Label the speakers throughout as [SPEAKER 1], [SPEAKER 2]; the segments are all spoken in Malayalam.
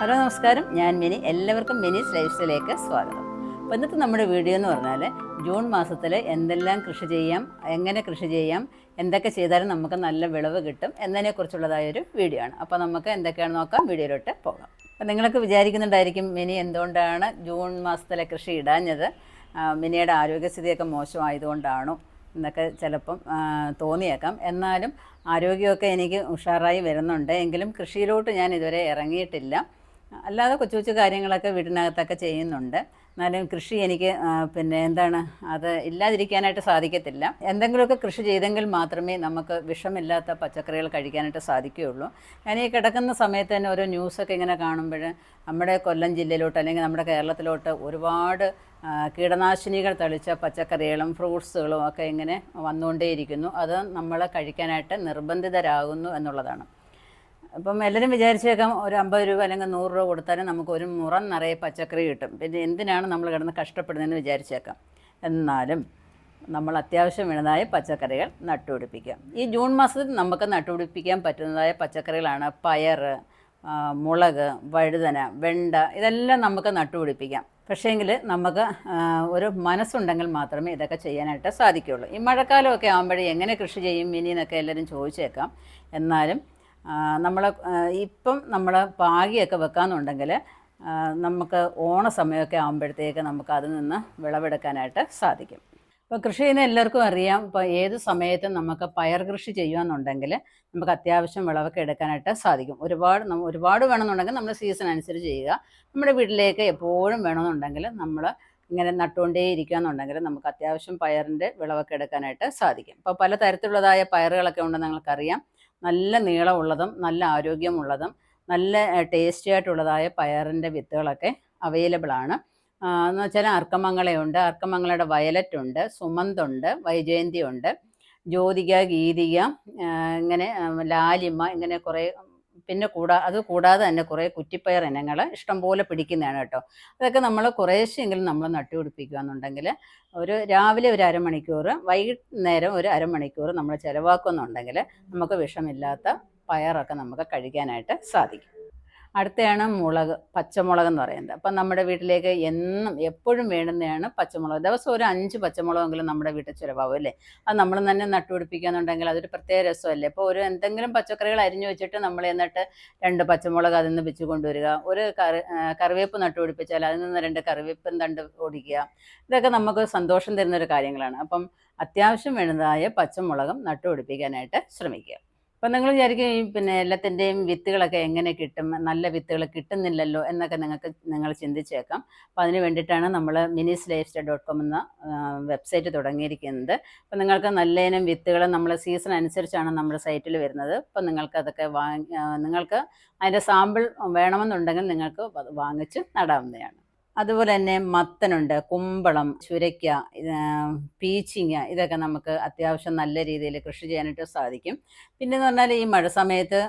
[SPEAKER 1] ഹലോ നമസ്കാരം. ഞാൻ മിനി. എല്ലാവർക്കും മിനിസ് ലൈഫ് സ്റ്റൈലേക്ക് സ്വാഗതം. അപ്പോൾ ഇന്നത്തെ നമ്മുടെ വീഡിയോ എന്ന് പറഞ്ഞാൽ ജൂൺ മാസത്തിൽ എന്തെല്ലാം കൃഷി ചെയ്യാം എങ്ങനെ കൃഷി ചെയ്യാം എന്തൊക്കെ ചെയ്താലും നമുക്ക് നല്ല വിളവ് കിട്ടും എന്നതിനെക്കുറിച്ചുള്ളതായൊരു വീഡിയോ ആണ്. അപ്പോൾ നമുക്ക് എന്തൊക്കെയാണ് നോക്കാം. വീഡിയോയിലോട്ട് പോകാം. അപ്പോൾ നിങ്ങളൊക്കെ വിചാരിക്കുന്നുണ്ടായിരിക്കും മിനി എന്തുകൊണ്ടാണ് ജൂൺ മാസത്തിലെ കൃഷി ഇടാഞ്ഞത്? മിനിയുടെ ആരോഗ്യസ്ഥിതിയൊക്കെ മോശമായതുകൊണ്ടാണോ എന്നൊക്കെ ചിലപ്പം തോന്നിയേക്കാം. എന്നാലും ആരോഗ്യമൊക്കെ എനിക്ക് ഉഷാറായി വരുന്നുണ്ട്. എങ്കിലും കൃഷിയിലോട്ട് ഞാൻ ഇതുവരെ ഇറങ്ങിയിട്ടില്ല. അല്ലാതെ കൊച്ചു കൊച്ചു കാര്യങ്ങളൊക്കെ വീടിനകത്തൊക്കെ ചെയ്യുന്നുണ്ട്. എന്നാലും കൃഷി എനിക്ക് പിന്നെ എന്താണ് അത് ഇല്ലാതിരിക്കാനായിട്ട് സാധിക്കത്തില്ല. എന്തെങ്കിലുമൊക്കെ കൃഷി ചെയ്തെങ്കിൽ മാത്രമേ നമുക്ക് വിഷമില്ലാത്ത പച്ചക്കറികൾ കഴിക്കാനായിട്ട് സാധിക്കുകയുള്ളൂ. ഞാൻ ഈ കിടക്കുന്ന സമയത്ത് തന്നെ ഓരോ ന്യൂസൊക്കെ ഇങ്ങനെ കാണുമ്പോൾ നമ്മുടെ കൊല്ലം ജില്ലയിലോട്ട് അല്ലെങ്കിൽ നമ്മുടെ കേരളത്തിലോട്ട് ഒരുപാട് കീടനാശിനികൾ തളിച്ച പച്ചക്കറികളും ഫ്രൂട്ട്സുകളും ഒക്കെ ഇങ്ങനെ വന്നുകൊണ്ടേയിരിക്കുന്നു. അത് നമ്മൾ കഴിക്കാനായിട്ട് നിർബന്ധിതരാകുന്നു എന്നുള്ളതാണ്. അപ്പം എല്ലാവരും വിചാരിച്ചേക്കാം ഒരു അമ്പത് രൂപ അല്ലെങ്കിൽ നൂറ് രൂപ കൊടുത്താലും നമുക്ക് ഒരു മുറം നിറയെ പച്ചക്കറി കിട്ടും. പിന്നെ എന്തിനാണ് നമ്മൾ കിടന്ന് കഷ്ടപ്പെടുന്നതെന്ന് വിചാരിച്ചേക്കാം എന്നാലും നമ്മൾ അത്യാവശ്യം വേണ്ടതായ പച്ചക്കറികൾ നട്ടുപിടിപ്പിക്കാം. ഈ ജൂൺ മാസത്തിൽ നമുക്ക് നട്ടുപിടിപ്പിക്കാൻ പറ്റുന്നതായ പച്ചക്കറികളാണ് പയർ മുളക് വഴുതന വെണ്ട ഇതെല്ലാം നമുക്ക് നട്ടുപിടിപ്പിക്കാം. പക്ഷേങ്കിൽ നമുക്ക് ഒരു മനസ്സുണ്ടെങ്കിൽ മാത്രമേ ഇതൊക്കെ ചെയ്യാനായിട്ട് സാധിക്കുകയുള്ളൂ. ഈ മഴക്കാലമൊക്കെ ആകുമ്പോഴേ എങ്ങനെ കൃഷി ചെയ്യും ഇനി എന്നൊക്കെ എല്ലാവരും ചോദിച്ചേക്കാം. എന്നാലും നമ്മൾ ഇപ്പം നമ്മൾ പാകിയൊക്കെ വെക്കാമെന്നുണ്ടെങ്കിൽ നമുക്ക് ഓണ സമയമൊക്കെ ആകുമ്പോഴത്തേക്ക് നമുക്ക് അതിൽ നിന്ന് വിളവെടുക്കാനായിട്ട് സാധിക്കും. ഇപ്പോൾ കൃഷി ചെയ്യുന്ന എല്ലാവർക്കും അറിയാം ഇപ്പോൾ ഏത് സമയത്തും നമുക്ക് പയർ കൃഷി ചെയ്യുകയെന്നുണ്ടെങ്കിൽ നമുക്ക് അത്യാവശ്യം വിളവൊക്കെ എടുക്കാനായിട്ട് സാധിക്കും. ഒരുപാട് ഒരുപാട് വേണമെന്നുണ്ടെങ്കിൽ നമ്മൾ സീസൺ അനുസരിച്ച് ചെയ്യുക. നമ്മുടെ വീട്ടിലേക്ക് എപ്പോഴും വേണമെന്നുണ്ടെങ്കിൽ നമ്മൾ ഇങ്ങനെ നട്ടുകൊണ്ടേ ഇരിക്കുകയെന്നുണ്ടെങ്കിൽ നമുക്ക് അത്യാവശ്യം പയറിന്റെ വിളവൊക്കെ എടുക്കാനായിട്ട് സാധിക്കും. ഇപ്പോൾ പല തരത്തിലുള്ളതായ പയറുകളൊക്കെ ഉണ്ടെന്ന് നിങ്ങൾക്കറിയാം. നല്ല നീളമുള്ളതും നല്ല ആരോഗ്യമുള്ളതും നല്ല ടേസ്റ്റി ആയിട്ടുള്ളതായ പയറിന്റെ വിത്തുകളൊക്കെ അവൈലബിൾ ആണ്. എന്ന് വെച്ചാൽ അർക്കമംഗളയുണ്ട്. അർക്കമംഗളയുടെ വയലറ്റ് ഉണ്ട് സുമന്ത് ഉണ്ട് വൈജയന്തി ഉണ്ട് ജ്യോതിക ഗീതിക ഇങ്ങനെ ലാലിമ ഇങ്ങനെ കുറേ പിന്നെ കൂടാ അത് കൂടാതെ തന്നെ കുറേ കുറ്റിപ്പയർ ഇനങ്ങൾ ഇഷ്ടംപോലെ പിടിക്കുന്നതാണ് കേട്ടോ. അതൊക്കെ നമ്മൾ കുറേശ്ശെങ്കിലും നമ്മൾ നട്ടുപിടിപ്പിക്കുക എന്നുണ്ടെങ്കിൽ ഒരു രാവിലെ ഒരു അരമണിക്കൂർ വൈകുന്നേരം ഒരു അരമണിക്കൂർ നമ്മൾ ചിലവാക്കുന്നുണ്ടെങ്കിൽ നമുക്ക് വിഷമില്ലാത്ത പയറൊക്കെ നമുക്ക് കഴിക്കാനായിട്ട് സാധിക്കും. അടുത്തയാണ് മുളക് പച്ചമുളക് എന്ന് പറയുന്നത്. അപ്പം നമ്മുടെ വീട്ടിലേക്ക് എന്നും എപ്പോഴും വേണ്ടുന്നതാണ് പച്ചമുളക്. ദിവസം ഒരു അഞ്ച് പച്ചമുളകെങ്കിലും നമ്മുടെ വീട്ടിൽ ചിലവാകും അല്ലേ? അത് നമ്മൾ തന്നെ നട്ടുപിടിപ്പിക്കുകയെന്നുണ്ടെങ്കിൽ അതൊരു പ്രത്യേക രസമല്ലേ? ഇപ്പോൾ ഒരു എന്തെങ്കിലും പച്ചക്കറികൾ അരിഞ്ഞു വെച്ചിട്ട് നമ്മൾ എന്നിട്ട് രണ്ട് പച്ചമുളക് അതിൽ നിന്ന് വെച്ച് കൊണ്ടുവരിക. ഒരു കറി കറിവേപ്പ് നട്ടുപിടിപ്പിച്ചാൽ അതിൽ നിന്ന് രണ്ട് കറിവേപ്പും തണ്ട് ഓടിക്കുക ഇതൊക്കെ നമുക്ക് സന്തോഷം തരുന്നൊരു കാര്യങ്ങളാണ്. അപ്പം അത്യാവശ്യം വേണ്ടതായ പച്ചമുളകും നട്ടുപിടിപ്പിക്കാനായിട്ട് ശ്രമിക്കുക. അപ്പം നിങ്ങൾ വിചാരിക്കും ഈ പിന്നെ എല്ലാത്തിന്റെയും വിത്തുകളൊക്കെ എങ്ങനെ കിട്ടും? നല്ല വിത്തുകൾ കിട്ടുന്നില്ലല്ലോ എന്നൊക്കെ നിങ്ങൾക്ക് നിങ്ങൾ ചിന്തിച്ചേക്കാം. അപ്പം അതിന് വേണ്ടിയിട്ടാണ് നമ്മൾ മിനിസ് ലൈഫ് സ്റ്റൈൽ ഡോട്ട് കോം എന്ന വെബ്സൈറ്റ് തുടങ്ങിയിരിക്കുന്നത്. അപ്പം നിങ്ങൾക്ക് നല്ല ഇനം വിത്തുകൾ നമ്മൾ സീസൺ അനുസരിച്ചാണ് നമ്മുടെ സൈറ്റിൽ വരുന്നത്. അപ്പം നിങ്ങൾക്ക് അതൊക്കെ വാങ്ങി നിങ്ങൾക്ക് അതിന്റെ സാമ്പിൾ വേണമെന്നുണ്ടെങ്കിൽ നിങ്ങൾക്ക് വാങ്ങിച്ച് നടാവുന്നതാണ്. അതുപോലെ തന്നെ മത്തനുണ്ട് കുമ്പളം ചുരയ്ക്ക പീച്ചിങ്ങ ഇതൊക്കെ നമുക്ക് അത്യാവശ്യം നല്ല രീതിയിൽ കൃഷി ചെയ്യാനായിട്ട് സാധിക്കും. പിന്നെ എന്ന് പറഞ്ഞാൽ ഈ മഴ സമയത്ത്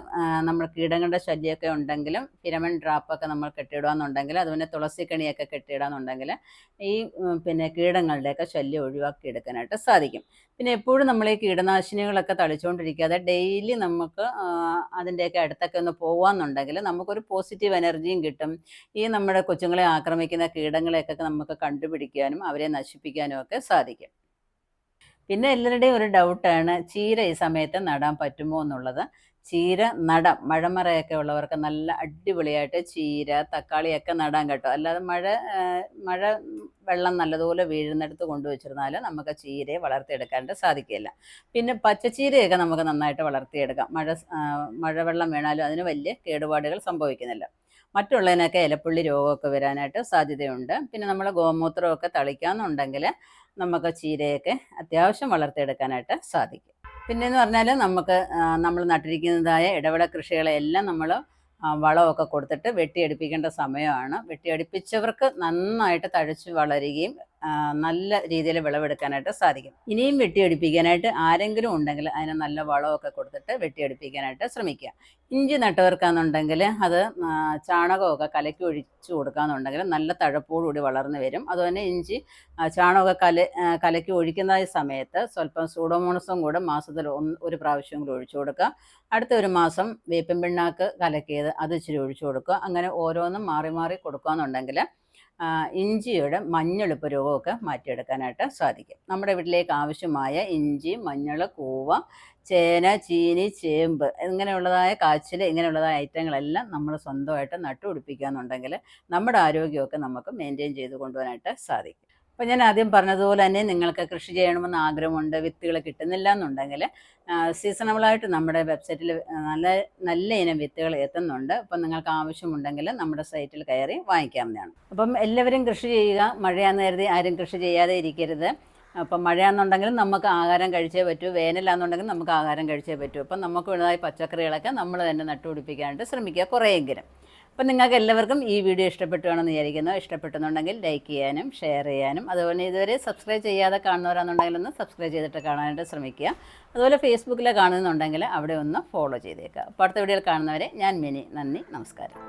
[SPEAKER 1] നമ്മൾ കീടങ്ങളുടെ ശല്യമൊക്കെ ഉണ്ടെങ്കിലും ഫിരമൻ ഡ്രാപ്പൊക്കെ നമ്മൾ കെട്ടിയിടുകയെന്നുണ്ടെങ്കിൽ അതുപോലെ തുളസിക്കണിയൊക്കെ കെട്ടിയിടാന്നുണ്ടെങ്കിൽ ഈ പിന്നെ കീടങ്ങളുടെയൊക്കെ ശല്യം ഒഴിവാക്കി എടുക്കാനായിട്ട് സാധിക്കും. പിന്നെ എപ്പോഴും നമ്മൾ ഈ കീടനാശിനികളൊക്കെ തളിച്ചുകൊണ്ടിരിക്കാതെ ഡെയിലി നമുക്ക് അതിന്റെയൊക്കെ അടുത്തൊക്കെ ഒന്ന് പോകാമെന്നുണ്ടെങ്കിൽ നമുക്കൊരു പോസിറ്റീവ് എനർജിയും കിട്ടും. ഈ നമ്മുടെ കൊച്ചുങ്ങളെ ആക്രമിക്കുന്ന കീടങ്ങളെയൊക്കെ നമുക്ക് കണ്ടുപിടിക്കാനും അവരെ നശിപ്പിക്കാനും ഒക്കെ സാധിക്കും. പിന്നെ എല്ലാവരുടെയും ഒരു ഡൗട്ടാണ് ചീര ഈ സമയത്ത് നടാൻ പറ്റുമോ എന്നുള്ളത്. ചീര നടാം. മഴമറയൊക്കെ ഉള്ളവർക്ക് നല്ല അടിപൊളിയായിട്ട് ചീര തക്കാളിയൊക്കെ നടാൻ കേട്ടോ. അല്ലാതെ മഴ മഴ വെള്ളം നല്ലതുപോലെ വീഴുന്നിടത്ത് കൊണ്ടുവച്ചിരുന്നാൽ നമുക്ക് ചീരയെ വളർത്തിയെടുക്കാനായിട്ട് സാധിക്കില്ല പിന്നെ പച്ചച്ചീരയൊക്കെ നമുക്ക് നന്നായിട്ട് വളർത്തിയെടുക്കാം. മഴ മഴവെള്ളം വീണാലും അതിന് വലിയ കേടുപാടുകൾ സംഭവിക്കുന്നില്ല. മറ്റുള്ളതിനൊക്കെ ഇലപ്പുള്ളി രോഗമൊക്കെ വരാനായിട്ട് സാധ്യതയുണ്ട്. പിന്നെ നമ്മൾ ഗോമൂത്രമൊക്കെ തളിക്കാമെന്നുണ്ടെങ്കിൽ നമുക്ക് ചീരയൊക്കെ അത്യാവശ്യം വളർത്തിയെടുക്കാനായിട്ട് സാധിക്കും. പിന്നെന്ന് പറഞ്ഞാൽ നമുക്ക് നമ്മൾ നട്ടിരിക്കുന്നതായ ഇടവിള കൃഷികളെല്ലാം നമ്മൾ വളമൊക്കെ കൊടുത്തിട്ട് വെട്ടിയെടുപ്പിക്കേണ്ട സമയമാണ്. വെട്ടിയെടുപ്പിച്ചവർക്ക് നന്നായിട്ട് തഴച്ച് വളരുകയും നല്ല രീതിയിൽ വിളവെടുക്കാനായിട്ട് സാധിക്കും. ഇനിയും വെട്ടിയെടുപ്പിക്കാനായിട്ട് ആരെങ്കിലും ഉണ്ടെങ്കിൽ അതിന് നല്ല വളമൊക്കെ കൊടുത്തിട്ട് വെട്ടിയെടുപ്പിക്കാനായിട്ട് ശ്രമിക്കുക. ഇഞ്ചി നട്ടവർക്കാന്നുണ്ടെങ്കിൽ അത് ചാണകമൊക്കെ കലക്കി ഒഴിച്ചു കൊടുക്കാന്നുണ്ടെങ്കിൽ നല്ല തഴപ്പോടുകൂടി വളർന്നു വരും. അതുപോലെ ഇഞ്ചി ചാണകമൊക്കെ കല കലക്കി ഒഴിക്കുന്ന സമയത്ത് സ്വല്പം സൂഡോമോണസും കൂടെ മാസത്തിൽ ഒരു പ്രാവശ്യം കൂടി ഒഴിച്ചു കൊടുക്കുക. അടുത്ത ഒരു മാസം വേപ്പിൻ പിണ്ണാക്ക് കലക്കിയത് അത് ഇച്ചിരി ഒഴിച്ചു കൊടുക്കുക. അങ്ങനെ ഓരോന്നും മാറി മാറി കൊടുക്കുകയെന്നുണ്ടെങ്കിൽ ഇഞ്ചിയുടെ മഞ്ഞളിപ്പ് രോഗമൊക്കെ മാറ്റിയെടുക്കാനായിട്ട് സാധിക്കും. നമ്മുടെ വീട്ടിലേക്ക് ആവശ്യമായ ഇഞ്ചി മഞ്ഞൾ കൂവ ചേന ചീനി ചേമ്പ് ഇങ്ങനെയുള്ളതായ കാച്ചിൽ ഇങ്ങനെയുള്ളതായ ഐറ്റങ്ങളെല്ലാം നമ്മൾ സ്വന്തമായിട്ട് നട്ടുപിടിപ്പിക്കുക എന്നുണ്ടെങ്കിൽ നമ്മുടെ ആരോഗ്യമൊക്കെ നമുക്ക് മെയിന്റെയിൻ ചെയ്ത് കൊണ്ടുപോകാനായിട്ട് സാധിക്കും. അപ്പോൾ ഞാൻ ആദ്യം പറഞ്ഞതുപോലെ തന്നെ നിങ്ങൾക്ക് കൃഷി ചെയ്യണമെന്ന് ആഗ്രഹമുണ്ട് വിത്തുകൾ കിട്ടുന്നില്ല എന്നുണ്ടെങ്കിൽ സീസണബിളായിട്ട് നമ്മുടെ വെബ്സൈറ്റിൽ നല്ല നല്ല ഇനം വിത്തുകൾ എത്തുന്നുണ്ട്. അപ്പം നിങ്ങൾക്ക് ആവശ്യമുണ്ടെങ്കിൽ നമ്മുടെ സൈറ്റിൽ കയറി വാങ്ങിക്കാവുന്നതാണ്. അപ്പം എല്ലാവരും കൃഷി ചെയ്യുക മഴയാന്ന് കരുതി ആരും കൃഷി ചെയ്യാതെ ഇരിക്കരുത്. അപ്പം മഴയാണെന്നുണ്ടെങ്കിലും നമുക്ക് ആഹാരം കഴിച്ചേ പറ്റൂ വേനലാണെന്നുണ്ടെങ്കിൽ നമുക്ക് ആഹാരം കഴിച്ചേ പറ്റൂ. അപ്പം നമുക്ക് വേണ്ടതായ പച്ചക്കറികളൊക്കെ നമ്മൾ തന്നെ നട്ടുപിടിപ്പിക്കാനായിട്ട് ശ്രമിക്കുക കുറേയെങ്കിലും. അപ്പം നിങ്ങൾക്ക് എല്ലാവർക്കും ഈ വീഡിയോ ഇഷ്ടപ്പെട്ടുവാണെന്ന് വിചാരിക്കുന്നു. ഇഷ്ടപ്പെട്ടെന്നുണ്ടെങ്കിൽ ലൈക്ക് ചെയ്യാനും ഷെയർ ചെയ്യാനും അതുപോലെ ഇതുവരെ സബ്സ്ക്രൈബ് ചെയ്യാതെ കാണുന്നവരാണെന്നുണ്ടെങ്കിൽ ഒന്ന് സബ്സ്ക്രൈബ് ചെയ്തിട്ട് കാണാനായിട്ട് ശ്രമിക്കുക. അതുപോലെ ഫേസ്ബുക്കിൽ കാണുന്നുണ്ടെങ്കിൽ അവിടെ ഒന്ന് ഫോളോ ചെയ്തേക്കുക. അപ്പോൾ അടുത്ത വീഡിയോയിൽ കാണുന്നവരെ ഞാൻ മിനി. നന്ദി. നമസ്കാരം.